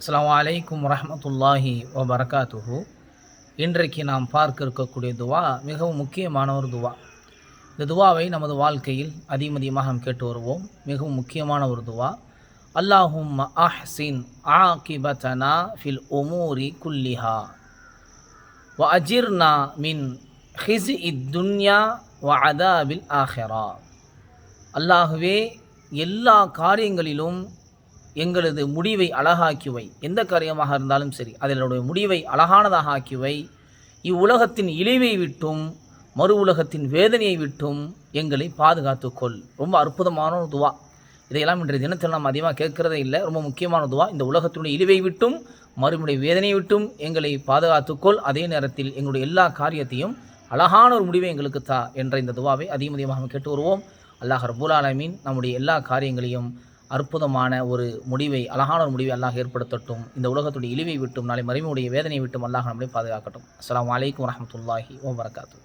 அஸ்லாம் அலைக்கும் வரமத்துல்லாஹி வபரகாத்துஹு. இன்றைக்கு நாம் பார்க்க இருக்கக்கூடிய துவா மிகவும் முக்கியமான ஒரு துவா. இந்த துவாவை நமது வாழ்க்கையில் அதிகம் அதிகமாக கேட்டு வருவோம். மிகவும் முக்கியமான ஒரு துவா. அல்லாஹும் அஹ்சின் ஆகிபதனா ஃபில் ஒமூரி குல்லிஹா. வ அஜிர்னா மின் ஹிஸ் இத்துன்யா வ அதாபில் ஆஹெரா. அல்லாஹுவே எல்லா காரியங்களிலும் எங்களது முடிவை அழகாக்கிவை எந்த காரியமாக இருந்தாலும் சரி அதனுடைய முடிவை அழகானதாக ஆக்கிவை இவ்வுலகத்தின் இழிவை விட்டும் மறு உலகத்தின் வேதனையை விட்டும் எங்களை பாதுகாத்துக்கொள் ரொம்ப அற்புதமான ஒரு துவா. இதையெல்லாம் இன்றைய தினத்தில் நாம் அதிகமாக கேட்கிறதே இல்லை. ரொம்ப முக்கியமான துவா. இந்த உலகத்தினுடைய இழிவை விட்டும் மறுமுடைய வேதனையை விட்டும் எங்களை பாதுகாத்துக்கொள் அதே நேரத்தில் எங்களுடைய எல்லா காரியத்தையும் அழகான ஒரு முடிவை எங்களுக்கு தா என்ற இந்த துவாவை அதிகம் அதிகமாக கேட்டு வருவோம். அல்லாஹ் ரபுல் ஆலமீன் நம்முடைய எல்லா காரியங்களையும் அற்புதமான ஒரு முடிவை அழகான ஒரு முடிவை அல்லாஹ் ஏற்படுத்தட்டும். இந்த உலகத்துடைய இழிவை விட்டும் நாளை மறுமையுடைய வேதனையை விட்டும் அல்லாஹ் நம்மளை பாதுகாக்கட்டும். அஸ்லாம் வலைக்கம் வரமத்துல்லாஹி ஓம் வரகாத்து